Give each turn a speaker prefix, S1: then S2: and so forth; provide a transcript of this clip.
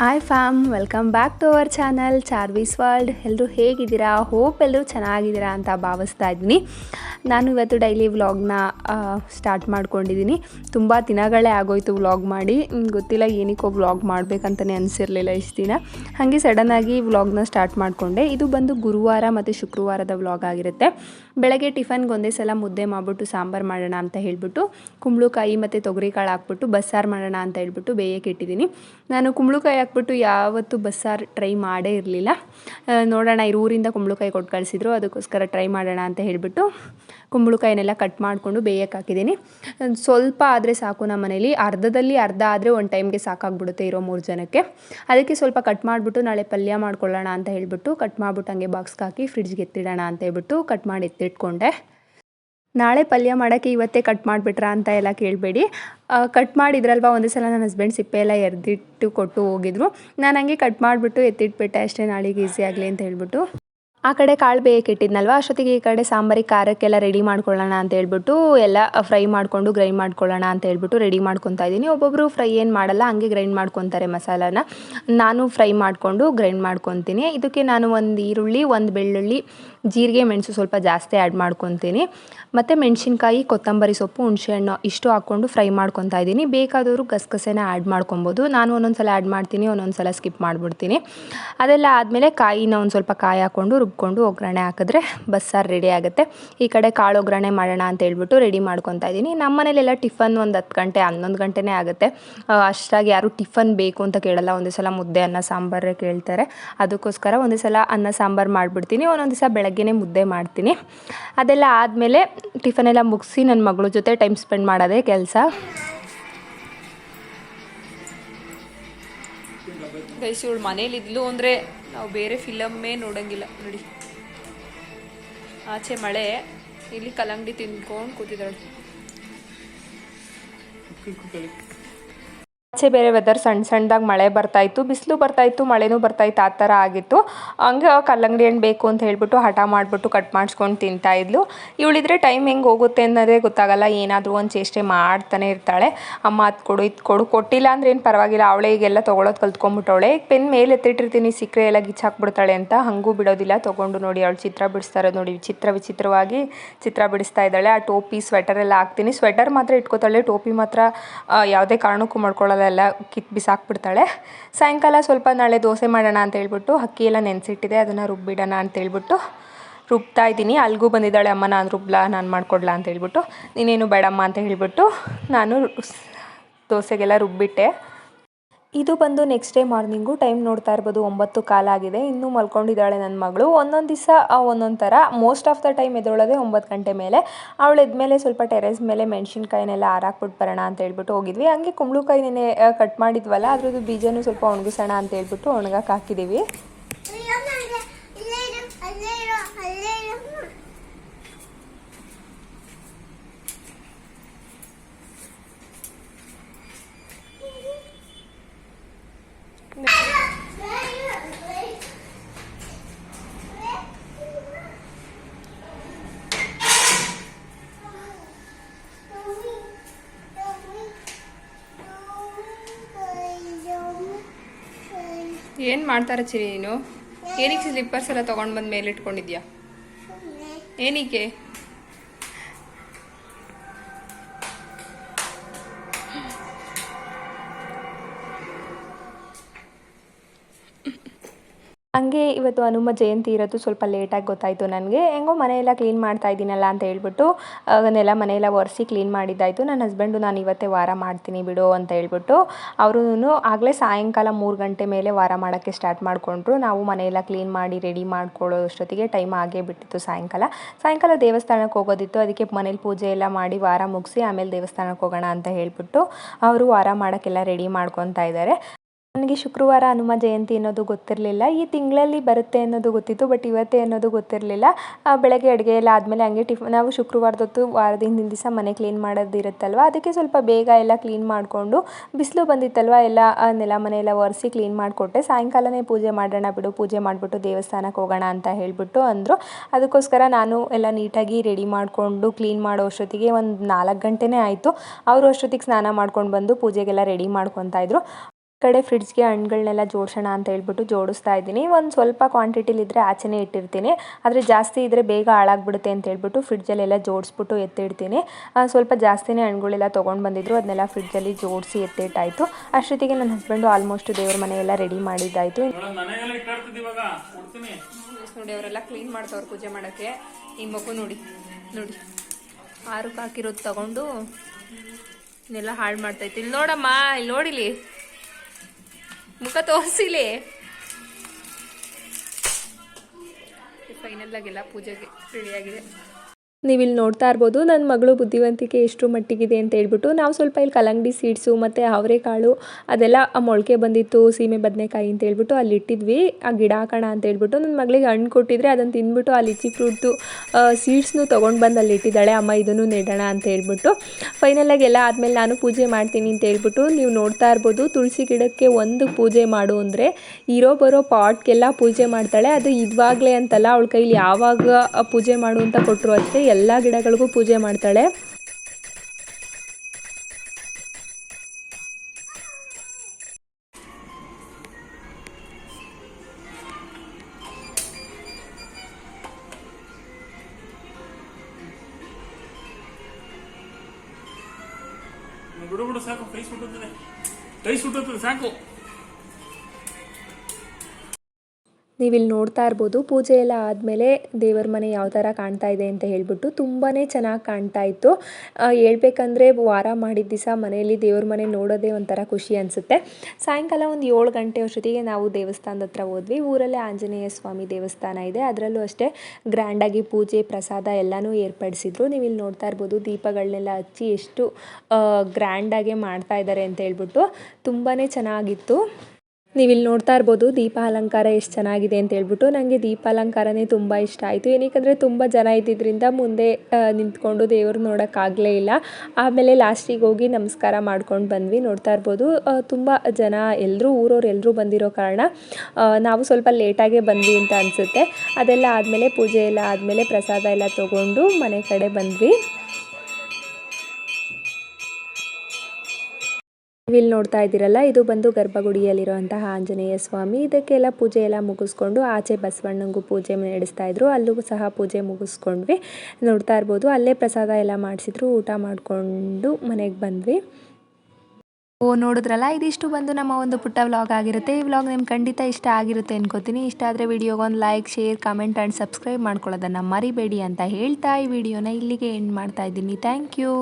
S1: Hi fam welcome back to our channel Charvi's world ಎಲ್ಲರೂ ಹೇಗಿದ್ದೀರಾ? Hope ಎಲ್ಲರೂ ಚೆನ್ನಾಗಿದ್ದೀರಾ ಅಂತ ಭಾವಿಸ್ತಾ ಇದ್ದೀನಿ ನಾನು ಇವತ್ತು ಡೈಲಿ ವ್ಲಾಗ್ನ ಸ್ಟಾರ್ಟ್ ಮಾಡ್ಕೊಂಡಿದ್ದೀನಿ. ತುಂಬ ದಿನಗಳೇ ಆಗೋಯ್ತು ವ್ಲಾಗ್ ಮಾಡಿ. ಗೊತ್ತಿಲ್ಲ ಏನಕ್ಕೋ ವ್ಲಾಗ್ ಮಾಡಬೇಕಂತಲೇ ಅನಿಸಿರಲಿಲ್ಲ ಇಷ್ಟು ದಿನ. ಹಾಗೆ ಸಡನ್ನಾಗಿ ವ್ಲಾಗ್ನ ಸ್ಟಾರ್ಟ್ ಮಾಡಿಕೊಂಡೆ. ಇದು ಬಂದು ಗುರುವಾರ ಮತ್ತು ಶುಕ್ರವಾರದ ವ್ಲಾಗ್ ಆಗಿರುತ್ತೆ. ಬೆಳಗ್ಗೆ ಟಿಫನ್ಗೆ ಒಂದೇ ಸಲ ಮುದ್ದೆ ಮಾಡಿಬಿಟ್ಟು ಸಾಂಬಾರು ಮಾಡೋಣ ಅಂತ ಹೇಳಿಬಿಟ್ಟು, ಕುಂಬಳಕಾಯಿ ಮತ್ತು ತೊಗರಿಕಾಳು ಹಾಕ್ಬಿಟ್ಟು, ಬಸ್ಸಾರು ಮಾಡೋಣ ಅಂತ ಹೇಳ್ಬಿಟ್ಟು ಬೇಯಕ್ಕೆ ಇಟ್ಟಿದ್ದೀನಿ. ನಾನು ಕುಂಬಳಕಾಯಿ ಹಾಕ್ಬಿಟ್ಟು ಯಾವತ್ತೂ ಬಸ್ಸಾರು ಟ್ರೈ ಮಾಡೇ ಇರಲಿಲ್ಲ. ನೋಡೋಣ ಇವ್ರ ಊರಿಂದ ಕುಂಬಳಕಾಯಿ ಕೊಟ್ಟು ಕಳಿಸಿದ್ರು, ಅದಕ್ಕೋಸ್ಕರ ಟ್ರೈ ಮಾಡೋಣ ಅಂತ ಹೇಳಿಬಿಟ್ಟು ಕುಂಬಳಕಾಯಿನೆಲ್ಲ ಕಟ್ ಮಾಡಿಕೊಂಡು ಬೇಯಕ್ಕೆ ಹಾಕಿದ್ದೀನಿ. ಸ್ವಲ್ಪ ಆದರೆ ಸಾಕು ನಮ್ಮ ಮನೇಲಿ, ಅರ್ಧದಲ್ಲಿ ಅರ್ಧ ಆದರೆ ಒಂದು ಟೈಮ್ಗೆ ಸಾಕಾಗ್ಬಿಡುತ್ತೆ ಇರೋ ಮೂರು ಜನಕ್ಕೆ. ಅದಕ್ಕೆ ಸ್ವಲ್ಪ ಕಟ್ ಮಾಡಿಬಿಟ್ಟು ನಾಳೆ ಪಲ್ಯ ಮಾಡ್ಕೊಳ್ಳೋಣ ಅಂತ ಹೇಳಿಬಿಟ್ಟು ಕಟ್ ಮಾಡಿಬಿಟ್ಟು ಹಂಗೆ ಬಾಕ್ಸ್ಗೆ ಹಾಕಿ ಫ್ರಿಡ್ಜ್ಗೆ ಎತ್ತಿಡೋಣ ಅಂತ ಹೇಳ್ಬಿಟ್ಟು ಕಟ್ ಮಾಡಿ ಎತ್ತಿಟ್ಕೊಂಡೆ. ನಾಳೆ ಪಲ್ಯ ಮಾಡೋಕ್ಕೆ ಇವತ್ತೇ ಕಟ್ ಮಾಡಿಬಿಟ್ರಾ ಅಂತ ಎಲ್ಲ ಕೇಳಬೇಡಿ. ಕಟ್ ಮಾಡಿದ್ರಲ್ವ, ಒಂದು ಸಲ ನನ್ನ ಹಸ್ಬೆಂಡ್ ಸಿಪ್ಪೆ ಎಲ್ಲ ಎರೆದಿಟ್ಟು ಕೊಟ್ಟು ಹೋಗಿದ್ರು. ನಾನು ಹಂಗೆ ಕಟ್ ಮಾಡಿಬಿಟ್ಟು ಎತ್ತಿಟ್ಬಿಟ್ಟೆ ಅಷ್ಟೇ, ನಾಳೆಗೆ ಈಸಿ ಆಗಲಿ ಅಂತ ಹೇಳ್ಬಿಟ್ಟು. ಆ ಕಡೆ ಕಾಳು ಬೇಯಕ್ಕೆ ಇಟ್ಟಿದ್ನಲ್ವ, ಅಷ್ಟೊತ್ತಿಗೆ ಈ ಕಡೆ ಸಾಂಬಾರಿಗೆ ಖಾರಕ್ಕೆಲ್ಲ ರೆಡಿ ಮಾಡ್ಕೊಳ್ಳೋಣ ಅಂತ ಹೇಳ್ಬಿಟ್ಟು ಎಲ್ಲ ಫ್ರೈ ಮಾಡಿಕೊಂಡು ಗ್ರೈಂಡ್ ಮಾಡ್ಕೊಳ್ಳೋಣ ಅಂತ ಹೇಳ್ಬಿಟ್ಟು ರೆಡಿ ಮಾಡ್ಕೊತಾ ಇದ್ದೀನಿ. ಒಬ್ಬೊಬ್ಬರು ಫ್ರೈ ಏನು ಮಾಡಲ್ಲ, ಹಂಗೆ ಗ್ರೈಂಡ್ ಮಾಡ್ಕೊತಾರೆ ಮಸಾಲಾನ. ನಾನು ಫ್ರೈ ಮಾಡಿಕೊಂಡು ಗ್ರೈಂಡ್ ಮಾಡ್ಕೊತೀನಿ. ಇದಕ್ಕೆ ನಾನು ಒಂದು ಈರುಳ್ಳಿ, ಒಂದು ಬೆಳ್ಳುಳ್ಳಿ ಜೀರಿಗೆ ಮೆಣಸು ಸ್ವಲ್ಪ ಜಾಸ್ತಿ ಆ್ಯಡ್ ಮಾಡ್ಕೊತೀನಿ. ಮತ್ತು ಮೆಣಸಿನ್ಕಾಯಿ, ಕೊತ್ತಂಬರಿ ಸೊಪ್ಪು, ಹುಣಸೆಹಣ್ಣು ಇಷ್ಟು ಹಾಕ್ಕೊಂಡು ಫ್ರೈ ಮಾಡ್ಕೊತಾ ಇದ್ದೀನಿ. ಬೇಕಾದವರು ಗಸಗಸೆನ ಆ್ಯಡ್ ಮಾಡ್ಕೊಬೋದು. ನಾನು ಒಂದೊಂದು ಸಲ ಆ್ಯಡ್ ಮಾಡ್ತೀನಿ ಒಂದೊಂದು ಸಲ ಸ್ಕಿಪ್ ಮಾಡಿಬಿಡ್ತೀನಿ. ಅದೆಲ್ಲ ಆದಮೇಲೆ ಕಾಯಿನ ಒಂದು ಸ್ವಲ್ಪ ಕಾಯಿ ಹಾಕ್ಕೊಂಡು ರುಬ್ಕೊಂಡು ಒಗ್ಗರಣೆ ಹಾಕಿದ್ರೆ ಬಸ್ಸಾರು ರೆಡಿ ಆಗುತ್ತೆ. ಈ ಕಡೆ ಕಾಳು ಒಗ್ಗರಣೆ ಮಾಡೋಣ ಅಂತ ಹೇಳ್ಬಿಟ್ಟು ರೆಡಿ ಮಾಡ್ಕೊತಾ ಇದ್ದೀನಿ. ನಮ್ಮ ಮನೇಲೆಲ್ಲ ಟಿಫನ್ ಒಂದು ಹತ್ತು ಗಂಟೆ, ಹನ್ನೊಂದು ಗಂಟೆನೇ ಆಗುತ್ತೆ. ಅಷ್ಟಾಗಿ ಯಾರು ಟಿಫನ್ ಬೇಕು ಅಂತ ಕೇಳಲ್ಲ. ಒಂದೇ ಸಲ ಮುದ್ದೆ, ಅನ್ನ, ಸಾಂಬಾರೇ ಕೇಳ್ತಾರೆ. ಅದಕ್ಕೋಸ್ಕರ ಒಂದೇ ಸಲ ಅನ್ನ, ಸಾಂಬಾರು ಮಾಡಿಬಿಡ್ತೀನಿ. ಒಂದೊಂದು ದಿವಸ ಬೆಳಗ್ಗೆನೇ ಮುದ್ದೆ ಮಾಡ್ತೀನಿ. ಅದೆಲ್ಲ ಆದಮೇಲೆ ಟಿಫನ್ ಎಲ್ಲ ಮುಗಿಸಿ ನನ್ನ ಮಗಳ ಜೊತೆ ಟೈಮ್ ಸ್ಪೆಂಡ್ ಮಾಡೋದೇ ಕೆಲಸ.
S2: ಗೈಸ್ ಇವಳು ಮನೇಲಿ ಇದ್ಲು ಅಂದರೆ ನಾವು ಬೇರೆ ಫಿಲಮ್ಮೇ ನೋಡಂಗಿಲ್ಲ. ನೋಡಿ. ಆಚೆ ಮಳೆ ಇಲ್ಲಿ ಕಲ್ಲಂಗಡಿ ತಿನ್ಕೊಂಡು ಕೂತಿದ್ದಾಳೆ.
S1: ಆಚೆ ಬೇರೆ ವೆದರ್ ಸಣ್ಣ ಸಣ್ಣದಾಗಿ ಮಳೆ ಬರ್ತಾಯಿತ್ತು, ಬಿಸಿಲು ಬರ್ತಾಯಿತ್ತು, ಮಳೆನೂ ಬರ್ತಾಯಿತ್ತು, ಆ ಥರ ಆಗಿತ್ತು. ಹಂಗೆ ಕಲ್ಲಂಗಡಿ ಹಣ್ಣು ಬೇಕು ಅಂತ ಹೇಳ್ಬಿಟ್ಟು ಹಠ ಮಾಡಿಬಿಟ್ಟು ಕಟ್ ಮಾಡಿಸ್ಕೊಂಡು ತಿಂತಾ ಇದ್ಲು. ಇವಳಿದ್ರೆ ಟೈಮ್ ಹೆಂಗೆ ಹೋಗುತ್ತೆ ಅನ್ನೋದೇ ಗೊತ್ತಾಗಲ್ಲ, ಏನಾದರೂ ಒಂದು ಚೇಷ್ಟೆ ಮಾಡ್ತಾನೆ ಇರ್ತಾಳೆ. ಅಮ್ಮ ಅದು ಕೊಡು, ಇದು ಕೊಡು, ಕೊಟ್ಟಿಲ್ಲ ಅಂದ್ರೆ ಏನು ಪರವಾಗಿಲ್ಲ, ಅವಳೇ ಈಗೆಲ್ಲ ತೊಗೊಳೋದು ಕಲ್ತ್ಕೊಂಡ್ಬಿಟ್ಟವಳೆ ಪೆನ್ ಮೇಲೆ ಎತ್ತಿಟ್ಟಿರ್ತೀನಿ, ಸಿಕ್ಕರೆ ಎಲ್ಲ ಗಿಚ್ಚಾಕ್ಬಿಡ್ತಾಳೆ ಅಂತ ಹಂಗೂ ಬಿಡೋದಿಲ್ಲ. ತೊಗೊಂಡು ನೋಡಿ ಅವಳು ಚಿತ್ರ ಬಿಡಿಸ್ತಾ ನೋಡಿ ಚಿತ್ರ ವಿಚಿತ್ರವಾಗಿ ಚಿತ್ರ ಬಿಡಿಸ್ತಾ ಇದ್ದಾಳೆ. ಆ ಟೋಪಿ ಸ್ವೆಟರ್ ಎಲ್ಲ ಹಾಕ್ತೀನಿ. ಸ್ವೆಟರ್ ಮಾತ್ರ ಇಟ್ಕೋತಾಳೆ. ಟೋಪಿ ಮಾತ್ರ ಯಾವುದೇ ಕಾರಣಕ್ಕೂ ಮಾಡ್ಕೊಳ್ಳಲ್ಲ. ಎಲ್ಲ ಕಿತ್ತು ಬಿಸಾಕ್ಬಿಡ್ತಾಳೆ. ಸಾಯಂಕಾಲ ಸ್ವಲ್ಪ ನಾಳೆ ದೋಸೆ ಮಾಡೋಣ ಅಂತ ಹೇಳ್ಬಿಟ್ಟು ಅಕ್ಕಿ ಎಲ್ಲ ನೆನೆಸಿಟ್ಟಿದೆ, ಅದನ್ನು ರುಬ್ಬಿಡೋಣ ಅಂತೇಳ್ಬಿಟ್ಟು ರುಬ್ತಾ ಇದ್ದೀನಿ. ಅಲ್ಗೂ ಬಂದಿದ್ದಾಳೆ, ಅಮ್ಮ, ನಾನು ರುಬ್ಲಾ, ನಾನು ಮಾಡ್ಕೊಡ್ಲಾ ಅಂತ ಹೇಳ್ಬಿಟ್ಟು, ನೀನೇನು ಬೇಡಮ್ಮ ಅಂತ ಹೇಳ್ಬಿಟ್ಟು ನಾನು ದೋಸೆಗೆಲ್ಲ ರುಬ್ಬಿಟ್ಟೆ. ಇದು ಬಂದು ನೆಕ್ಸ್ಟ್ ಡೇ ಮಾರ್ನಿಂಗು ಟೈಮ್ ನೋಡ್ತಾ ಇರ್ಬೋದು, ಒಂಬತ್ತು ಕಾಲಾಗಿದೆ ಇನ್ನೂ ಮಲ್ಕೊಂಡಿದ್ದಾಳೆ ನನ್ನ ಮಗಳು. ಒಂದೊಂದು ದಿವಸ ಒಂದೊಂದು ಥರ ಮೋಸ್ಟ್ ಆಫ್ ದ ಟೈಮ್ ಎದ್ದೊಳೋದೆ ಒಂಬತ್ತು ಗಂಟೆ ಮೇಲೆ, ಅವಳು ಎದ್ಮೇಲೆ ಸ್ವಲ್ಪ ಟೆರೆಸ್ ಮೇಲೆ ಮೆಣಸಿನ್ಕಾಯಿನೆಲ್ಲ ಹಾರಾಕ್ಬಿಟ್ಟು ಬರೋಣ ಅಂತ ಹೇಳ್ಬಿಟ್ಟು ಹೋಗಿದ್ವಿ. ಹಂಗೆ ಕುಂಬಳಕಾಯಿ ನೆನೆ ಕಟ್ ಮಾಡಿದ್ವಲ್ಲ, ಅದ್ರದ್ದು ಬೀಜನೂ ಸ್ವಲ್ಪ ಒಣಗಿಸೋಣ ಅಂತ ಹೇಳ್ಬಿಟ್ಟು ಒಣಗಕ್ಕೆ ಹಾಕಿದ್ದೀವಿ
S2: ಏನು ಮಾಡ್ತಾರೆ ಚಿರಿ ನೀನು? ಏನಕ್ಕೆ ಸ್ಲಿಪ್ಪರ್ಸ್ ಎಲ್ಲ ತಗೊಂಡ್ ಬಂದು ಮೇಲೆ ಇಟ್ಕೊಂಡಿದ್ಯಾ? ಏನಕ್ಕೆ
S1: ಹಂಗೆ ಇವತ್ತು ಹನುಮ ಜಯಂತಿ ಇರೋದು ಸ್ವಲ್ಪ ಲೇಟಾಗಿ ಗೊತ್ತಾಯಿತು ನನಗೆ. ಹೆಂಗೋ ಮನೆಯೆಲ್ಲ ಕ್ಲೀನ್ ಮಾಡ್ತಾ ಇದ್ದೀನಲ್ಲ ಅಂತ ಹೇಳ್ಬಿಟ್ಟು ಅದನ್ನೆಲ್ಲ ಮನೆಯೆಲ್ಲ ಒರೆಸಿ ಕ್ಲೀನ್ ಮಾಡಿದ್ದಾಯಿತು. ನನ್ನ ಹಸ್ಬೆಂಡು ನಾನು ಇವತ್ತೇ ವಾರ ಮಾಡ್ತೀನಿ ಬಿಡು ಅಂತ ಹೇಳ್ಬಿಟ್ಟು ಅವರು ಆಗಲೇ ಸಾಯಂಕಾಲ ಮೂರು ಗಂಟೆ ಮೇಲೆ ವಾರ ಮಾಡೋಕ್ಕೆ ಸ್ಟಾರ್ಟ್ ಮಾಡಿಕೊಂಡ್ರು. ನಾವು ಮನೆಯೆಲ್ಲ ಕ್ಲೀನ್ ಮಾಡಿ ರೆಡಿ ಮಾಡ್ಕೊಳ್ಳೋಷ್ಟೊತ್ತಿಗೆ ಟೈಮ್ ಆಗೇ ಬಿಟ್ಟಿತ್ತು ಸಾಯಂಕಾಲ. ಸಾಯಂಕಾಲ ದೇವಸ್ಥಾನಕ್ಕೆ ಹೋಗೋದಿತ್ತು. ಅದಕ್ಕೆ ಮನೇಲಿ ಪೂಜೆ ಎಲ್ಲ ಮಾಡಿ ವಾರ ಮುಗಿಸಿ ಆಮೇಲೆ ದೇವಸ್ಥಾನಕ್ಕೆ ಹೋಗೋಣ ಅಂತ ಹೇಳ್ಬಿಟ್ಟು, ಅವರು ವಾರ ಮಾಡೋಕ್ಕೆಲ್ಲ ರೆಡಿ ಮಾಡ್ಕೊತಾ ಇದ್ದಾರೆ. ನನಗೆ ಶುಕ್ರವಾರ ಹನುಮ ಜಯಂತಿ ಅನ್ನೋದು ಗೊತ್ತಿರಲಿಲ್ಲ. ಈ ತಿಂಗಳಲ್ಲಿ ಬರುತ್ತೆ ಅನ್ನೋದು ಗೊತ್ತಿತ್ತು, ಬಟ್ ಇವತ್ತೇ ಅನ್ನೋದು ಗೊತ್ತಿರಲಿಲ್ಲ. ಬೆಳಗ್ಗೆ ಅಡುಗೆ ಎಲ್ಲ ಆದಮೇಲೆ ಹಂಗೆ ಟಿಫ್, ನಾವು ಶುಕ್ರವಾರದೊತ್ತು ವಾರದ ಹಿಂದಿನ ದಿವಸ ಮನೆ ಕ್ಲೀನ್ ಮಾಡೋದು ಇರುತ್ತಲ್ವ? ಅದಕ್ಕೆ ಸ್ವಲ್ಪ ಬೇಗ ಎಲ್ಲ ಕ್ಲೀನ್ ಮಾಡಿಕೊಂಡು ಬಿಸಿಲು ಬಂದಿತ್ತಲ್ವ ಎಲ್ಲ ನೆಲ ಮನೆ ಎಲ್ಲ ಒರೆಸಿ ಕ್ಲೀನ್ ಮಾಡಿಕೊಟ್ಟೆ. ಸಾಯಂಕಾಲನೇ ಪೂಜೆ ಮಾಡೋಣ ಬಿಡು, ಪೂಜೆ ಮಾಡಿಬಿಟ್ಟು ದೇವಸ್ಥಾನಕ್ಕೆ ಹೋಗೋಣ ಅಂತ ಹೇಳಿಬಿಟ್ಟು ಅಂದರು. ಅದಕ್ಕೋಸ್ಕರ ನಾನು ಎಲ್ಲ ನೀಟಾಗಿ ರೆಡಿ ಮಾಡಿಕೊಂಡು ಕ್ಲೀನ್ ಮಾಡೋ ಅಷ್ಟೊತ್ತಿಗೆ ಒಂದು ನಾಲ್ಕು ಗಂಟೆನೇ ಆಯಿತು. ಅವರು ಅಷ್ಟೊತ್ತಿಗೆ ಸ್ನಾನ ಮಾಡ್ಕೊಂಡು ಬಂದು ಪೂಜೆಗೆಲ್ಲ ರೆಡಿ ಮಾಡ್ಕೊತಾ ಇದ್ರು. ಕಡೆ ಫ್ರಿಡ್ಜ್ಗೆ ಹಣ್ಗಳನ್ನೆಲ್ಲ ಜೋಡಿಸೋಣ ಅಂತ ಹೇಳ್ಬಿಟ್ಟು ಜೋಡಿಸ್ತಾ ಇದ್ದೀನಿ. ಒಂದು ಸ್ವಲ್ಪ ಕ್ವಾಂಟಿಟಿಲಿದ್ದರೆ ಆಚೆನೇ ಇಟ್ಟಿರ್ತೀನಿ. ಆದರೆ ಜಾಸ್ತಿ ಇದ್ದರೆ ಬೇಗ ಹಾಳಾಗ್ಬಿಡುತ್ತೆ ಅಂತ ಹೇಳ್ಬಿಟ್ಟು ಫ್ರಿಡ್ಜಲ್ಲೆಲ್ಲ ಜೋಡಿಸ್ಬಿಟ್ಟು ಎತ್ತಿಡ್ತೀನಿ. ಸ್ವಲ್ಪ ಜಾಸ್ತಿನೇ ಹಣ್ಗಳೆಲ್ಲ ತೊಗೊಂಡು ಬಂದಿದ್ರು ಅದನ್ನೆಲ್ಲ ಫ್ರಿಡ್ಜಲ್ಲಿ ಜೋಡಿಸಿ ಎತ್ತಿಟ್ಟಾಯಿತು. ಅಷ್ಟೊತ್ತಿಗೆ ನನ್ನ ಹಸ್ಬೆಂಡು ಆಲ್ಮೋಸ್ಟ್ ದೇವ್ರ ಮನೆಯೆಲ್ಲ ರೆಡಿ ಮಾಡಿದ್ದಾಯಿತು.
S2: ನೋಡಿ ಅವರೆಲ್ಲ ಕ್ಲೀನ್ ಮಾಡ್ತವ್ರು ಪೂಜೆ ಮಾಡೋಕ್ಕೆ. ಈ ಮಗು ನೋಡಿ ನೋಡಿ. ಆರು ಹಾಕಿರೋದು ತಗೊಂಡು ಇನ್ನೆಲ್ಲ ಹಾಳು ಮಾಡ್ತೈತಿ ಇಲ್ಲಿ ನೋಡಮ್ಮ ಇಲ್ಲಿ ನೋಡಿಲಿ ಮುಖ ತೋರಿಸಿಲಿ. ಫೈನಲ್ ಆಗೆಲ್ಲ ಪೂಜೆಗೆ ರೆಡಿಯಾಗಿದೆ
S1: ನೀವು ಇಲ್ಲಿ ನೋಡ್ತಾ ಇರ್ಬೋದು ನನ್ನ ಮಗಳು ಬುದ್ಧಿವಂತಿಕೆ ಎಷ್ಟು ಮಟ್ಟಿಗಿದೆ ಅಂತ ಹೇಳ್ಬಿಟ್ಟು ನಾವು ಸ್ವಲ್ಪ ಇಲ್ಲಿ ಕಲ್ಲಂಗಡಿ ಸೀಡ್ಸು ಮತ್ತು ಅವರೆಕಾಳು ಅದೆಲ್ಲ ಮೊಳಕೆ ಬಂದಿತ್ತು, ಸೀಮೆ ಬದನೆಕಾಯಿ ಅಂತ ಹೇಳ್ಬಿಟ್ಟು ಅಲ್ಲಿ ಇಟ್ಟಿದ್ವಿ. ಆ ಗಿಡ ಹಾಕೋಣ ಅಂತ ಹೇಳ್ಬಿಟ್ಟು ನನ್ನ ಮಗಳಿಗೆ ಹಣ್ಣು ಕೊಟ್ಟಿದ್ರೆ ಅದನ್ನು ತಿಂದ್ಬಿಟ್ಟು ಆ ಲಿಚಿ ಫ್ರೂಟ್ದು ಸೀಡ್ಸ್ನು ತೊಗೊಂಡು ಬಂದು ಅಲ್ಲಿ ಇಟ್ಟಿದ್ದಾಳೆ. ಅಮ್ಮ, ಇದನ್ನು ನೆಡೋಣ ಅಂತ ಹೇಳ್ಬಿಟ್ಟು ಫೈನಲಾಗಿ ಎಲ್ಲ ಆದಮೇಲೆ ನಾನು ಪೂಜೆ ಮಾಡ್ತೀನಿ ಅಂತ ಹೇಳ್ಬಿಟ್ಟು ನೀವು ನೋಡ್ತಾ ಇರ್ಬೋದು, ತುಳಸಿ ಗಿಡಕ್ಕೆ ಒಂದು ಪೂಜೆ ಮಾಡು ಅಂದರೆ ಇರೋ ಬರೋ ಪಾಟ್ಗೆಲ್ಲ ಪೂಜೆ ಮಾಡ್ತಾಳೆ. ಅದು ಇವಾಗಲೇ ಅಂತಲ್ಲ, ಅವಳ ಕೈಲಿ ಯಾವಾಗ ಪೂಜೆ ಮಾಡು ಅಂತ ಕೊಟ್ಟರು ಅಷ್ಟೇ ಎಲ್ಲ ಗಿಡಗಳಿಗೂ ಪೂಜೆ ಮಾಡ್ತಾಳೆ.
S3: ಬಿಡು ಸಾಕು ಕೈ ಸುಟ್ಟುತ್ತದೆ. ಕೈ ಸುಟ್ಟುತ್ತದೆ ಸಾಕು.
S1: ನೀವು ಇಲ್ಲಿ ನೋಡ್ತಾ ಇರ್ಬೋದು, ಪೂಜೆ ಎಲ್ಲ ಆದಮೇಲೆ ದೇವರ ಮನೆ ಯಾವ ಥರ ಕಾಣ್ತಾ ಇದೆ ಅಂತ ಹೇಳ್ಬಿಟ್ಟು ತುಂಬಾ ಚೆನ್ನಾಗಿ ಕಾಣ್ತಾ ಇತ್ತು. ಹೇಳ್ಬೇಕಂದ್ರೆ ವಾರ ಮಾಡಿದ ದಿವಸ ಮನೆಯಲ್ಲಿ ದೇವ್ರ ಮನೆ ನೋಡೋದೇ ಒಂಥರ ಖುಷಿ ಅನಿಸುತ್ತೆ. ಸಾಯಂಕಾಲ ಒಂದು ಏಳು ಗಂಟೆ ಅಷ್ಟೊತ್ತಿಗೆ ನಾವು ದೇವಸ್ಥಾನದ ಹತ್ರ ಹೋದ್ವಿ. ಊರಲ್ಲೇ ಆಂಜನೇಯ ಸ್ವಾಮಿ ದೇವಸ್ಥಾನ ಇದೆ. ಅದರಲ್ಲೂ ಅಷ್ಟೇ ಗ್ರ್ಯಾಂಡಾಗಿ ಪೂಜೆ, ಪ್ರಸಾದ ಎಲ್ಲನೂ ಏರ್ಪಡಿಸಿದ್ರು. ನೀವು ಇಲ್ಲಿ ನೋಡ್ತಾ ಇರ್ಬೋದು ದೀಪಗಳನ್ನೆಲ್ಲ ಹಚ್ಚಿ ಎಷ್ಟು ಗ್ರ್ಯಾಂಡಾಗೆ ಮಾಡ್ತಾ ಇದ್ದಾರೆ ಅಂತ ಹೇಳ್ಬಿಟ್ಟು ತುಂಬಾ ಚೆನ್ನಾಗಿತ್ತು. ನೀವು ಇಲ್ಲಿ ನೋಡ್ತಾ ಇರ್ಬೋದು ದೀಪ ಅಲಂಕಾರ ಎಷ್ಟು ಚೆನ್ನಾಗಿದೆ ಅಂತ ಹೇಳ್ಬಿಟ್ಟು ನನಗೆ ದೀಪ ಅಲಂಕಾರನೇ ತುಂಬ ಇಷ್ಟ ಆಯಿತು. ಏನಕ್ಕೆ ತುಂಬ ಜನ ಇದ್ದಿದ್ದರಿಂದ ಮುಂದೆ ನಿಂತ್ಕೊಂಡು ದೇವ್ರು ನೋಡೋಕ್ಕಾಗಲೇ ಇಲ್ಲ. ಆಮೇಲೆ ಲಾಸ್ಟಿಗೆ ಹೋಗಿ ನಮಸ್ಕಾರ ಮಾಡ್ಕೊಂಡು ಬಂದ್ವಿ. ನೋಡ್ತಾ ಇರ್ಬೋದು ತುಂಬ ಜನ ಎಲ್ಲರೂ ಊರವ್ರು ಎಲ್ಲರೂ ಬಂದಿರೋ ಕಾರಣ ನಾವು ಸ್ವಲ್ಪ ಲೇಟಾಗೆ ಬಂದ್ವಿ ಅಂತ ಅನಿಸುತ್ತೆ. ಅದೆಲ್ಲ ಆದಮೇಲೆ ಪೂಜೆ ಎಲ್ಲ ಆದಮೇಲೆ ಪ್ರಸಾದ ಎಲ್ಲ ತೊಗೊಂಡು ಮನೆ ಕಡೆ ಬಂದ್ವಿ. ಇಲ್ಲಿ ನೋಡ್ತಾ ಇದ್ದೀರಲ್ಲ, ಇದು ಬಂದು ಗರ್ಭಗುಡಿಯಲ್ಲಿರುವಂತಹ ಆಂಜನೇಯ ಸ್ವಾಮಿ. ಇದಕ್ಕೆಲ್ಲ ಪೂಜೆ ಎಲ್ಲ ಮುಗಿಸ್ಕೊಂಡು ಆಚೆ ಬಸವಣ್ಣಂಗೂ ಪೂಜೆ ನಡೆಸ್ತಾ ಇದ್ರು. ಅಲ್ಲೂ ಸಹ ಪೂಜೆ ಮುಗಿಸ್ಕೊಂಡ್ವಿ. ನೋಡ್ತಾ ಇರ್ಬೋದು, ಅಲ್ಲೇ ಪ್ರಸಾದ ಎಲ್ಲ ಮಾಡಿಸಿದ್ರು, ಊಟ ಮಾಡಿಕೊಂಡು ಮನೆಗೆ ಬಂದ್ವಿ. ಓ, ನೋಡಿದ್ರಲ್ಲ, ಇದಿಷ್ಟು ಬಂದು ನಮ್ಮ ಒಂದು ಪುಟ್ಟ ವ್ಲಾಗ್ ಆಗಿರುತ್ತೆ. ಈ ವ್ಲಾಗ್ ನಿಮ್ಗೆ ಖಂಡಿತ ಇಷ್ಟ ಆಗಿರುತ್ತೆ ಅನ್ಕೋತೀನಿ. ಇಷ್ಟ ಆದರೆ ವಿಡಿಯೋಗೆ ಒಂದು like, share, comment and subscribe ಮಾಡ್ಕೊಳ್ಳೋದನ್ನು ಮರಿಬೇಡಿ ಅಂತ ಹೇಳ್ತಾ ಈ ವಿಡಿಯೋನ ಇಲ್ಲಿಗೆ ಎಂಡ್ ಮಾಡ್ತಾ ಇದ್ದೀನಿ. Thank you.